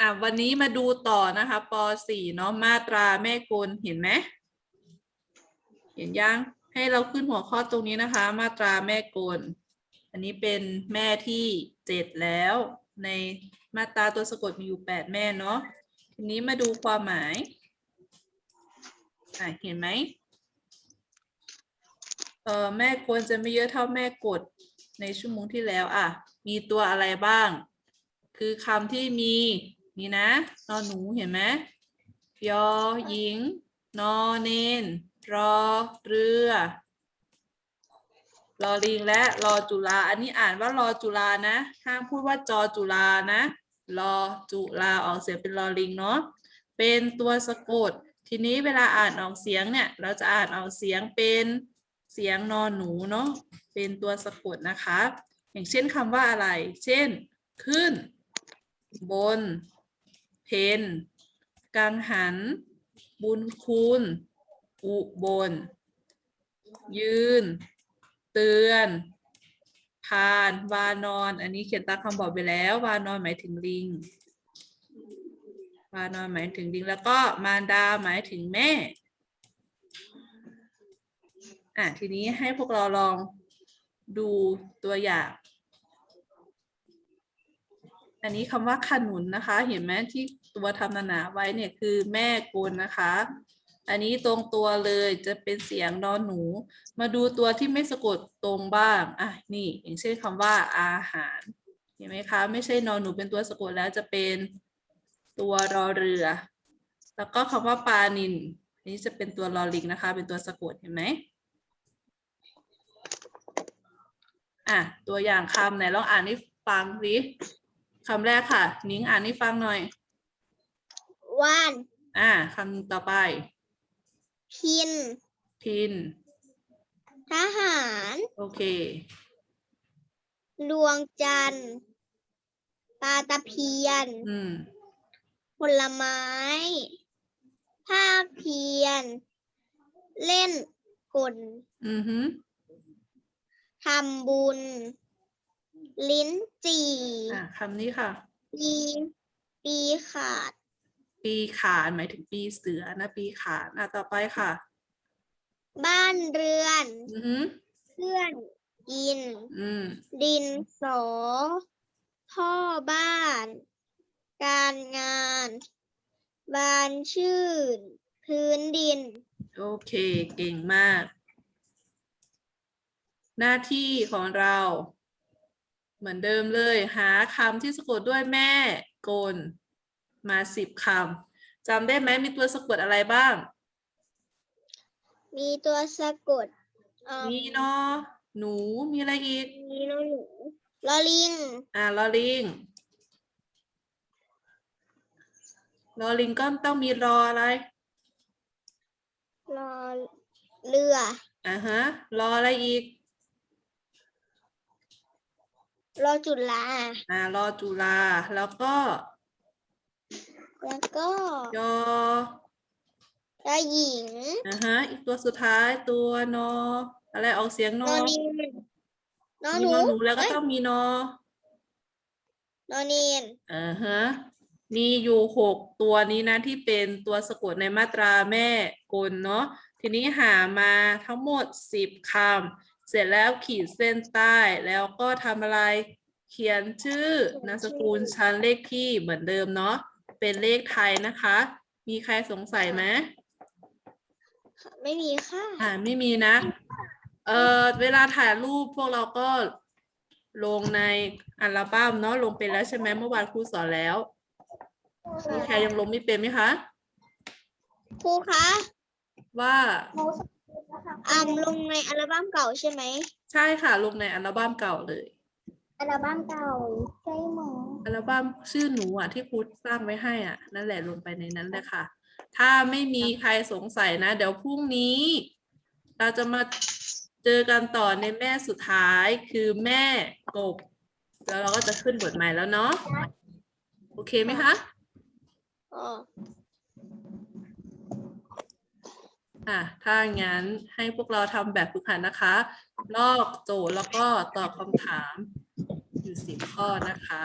อะวันนี้มาดูต่อนะคะป .4 เนาะมาตราแม่กลเห็นไหมเห็นยังให้เราขึ้นหัวข้อตรงนี้นะคะ มาตราแม่กล อันนี้เป็นแม่ที่เจ็ดแล้ว ในมาตราตัวสะกดมีอยู่แปดแม่เนาะทีนี้มาดูความหมายอะเห็นไหมเออแม่กลจะไม่เยอะเท่าแม่กดในชั่วโมงที่แล้วอะมีตัวอะไรบ้าง คือคำที่มี นี่นะนอหนูเห็นไหมยอหญิง นอเนน รอเรือรอลิงและรอจุฬาอันนี้อ่านว่ารอจุฬานะ ห้ามพูดว่าจอจุฬานะรอจุฬาออกเสียงเป็นรอลิงเนาะเป็นตัวสะกด ทีนี้เวลาอ่านออกเสียงเนี่ยเราจะอ่านออกเสียงเป็นเสียงนอนหนูเนาะเป็นตัวสะกดนะคะ อย่างเช่นคำว่าอะไร เช่น ขึ้น บน เพนกังหัน บุญคุณ อุบล ยืน เตือนพานวานอน อันนี้เขียนตามคำบอกไปแล้ว วานอนหมายถึงลิง วานอนหมายถึงลิง แล้วก็มารดาหมายถึงแม่ อะทีนี้ให้พวกเราลองดูตัวอย่าง อันนี้คำว่าขนุนนะคะ เห็นไหมที่ตัวทำนานาไว้เนี่ยคือแม่กลนะคะ อันนี้ตรงตัวเลยจะเป็นเสียงนอนหนู มาดูตัวที่ไม่สะกดตรงบ้างอะนี่อย่างเช่นคำว่าอาหาร เห็นไหมคะ ไม่ใช่นอนหนูเป็นตัวสะกดแล้วจะเป็นตัวรอเรือ แล้วก็คำว่าปลานินอันนี้จะเป็นตัวลอลิงนะคะ เป็นตัวสะกดเห็นไหมอะตัวอย่างคำไหนลองอ่านให้ฟังสิ คำแรกค่ะ นิ้งอ่านให้ฟังหน่อยว่านอ่าคำต่อไป พิน พิน ทหาร โอเคดวงจันทร์ปลาตะเพียน อืม ผลไม้ ภาคเพียน เล่นกลอือฮึทำบุญ ลิ้นจี่อ่าคำนี้ค่ะ ปีปีขาด ปีขานหมายถึงปีเสือนะ ปีขานอะต่อไปค่ะ บ้านเรือน อือฮึเพื่อนกิน อืม ดินสอพ่อบ้าน การงาน บานชื่น พื้นดิน โอเค เก่งมาก หน้าที่ของเรา เหมือนเดิมเลยหาคำที่สะกดด้วยแม่กลมาสิบคำจำได้ไหมมีตัวสะกดอะไรบ้าง มีตัวสะกดเอ่อมีนอหนูมีอะไรอีก มีนอหนูลอลิงอ่าลอลิงลอลิงก็ต้องมีรออะไรรอเรืออ่าฮะรออะไรอีก รอจุฬาอ่ารอจุฬาแล้วก็แล้วก็ยอรอหญิงอ่าฮะอีกตัวสุดท้ายตัวนออะไรออกเสียงนนออนินนอมีหนูนอหนูแล้วก็เอ้ยต้องมีนอนอนินอ่าฮะมีอยู่หกตัวนี้นะที่เป็นตัวสะกดในมาตราแม่กลเนาะทีนี้หามาทั้งหมดสิบคำ เสร็จแล้วขีดเส้นใต้แล้วก็ทำอะไรเขียนชื่อนามสกุลชั้นเลขที่เหมือนเดิมเนาะเป็นเลขไทยนะคะ มีใครสงสัยไหมไม่มีค่ะอ่าไม่มีนะ เออเวลาถ่ายรูปพวกเราก็ลงในอัลบั้มเนาะลงเป็นแล้วใช่ไหมเมื่อวานครูสอนแล้วมีใครยังลงไม่เป็นไหมคะครูคะว่า อ่ำลงในอัลบั้มเก่าใช่ไหมใช่ค่ะ ลงในอัลบั้มเก่าเลย อัลบั้มเก่าใช่ไหมอัลบั้มชื่อหนูอะที่ครูสร้างไว้ให้อะ นั่นแหละลงไปในนั้นเลยค่ะ ถ้าไม่มีใครสงสัยนะ เดี๋ยวพรุ่งนี้ เราจะมาเจอกันต่อในแม่สุดท้ายคือแม่กบ แล้วเราก็จะขึ้นบทใหม่แล้วเนาะโอเคไหมคะอ๋อ อะถ้างั้นให้พวกเราทำแบบฝึกหัดนะคะ ลอกโจทย์แล้วก็ตอบคำถามอยู่สิบข้อนะคะ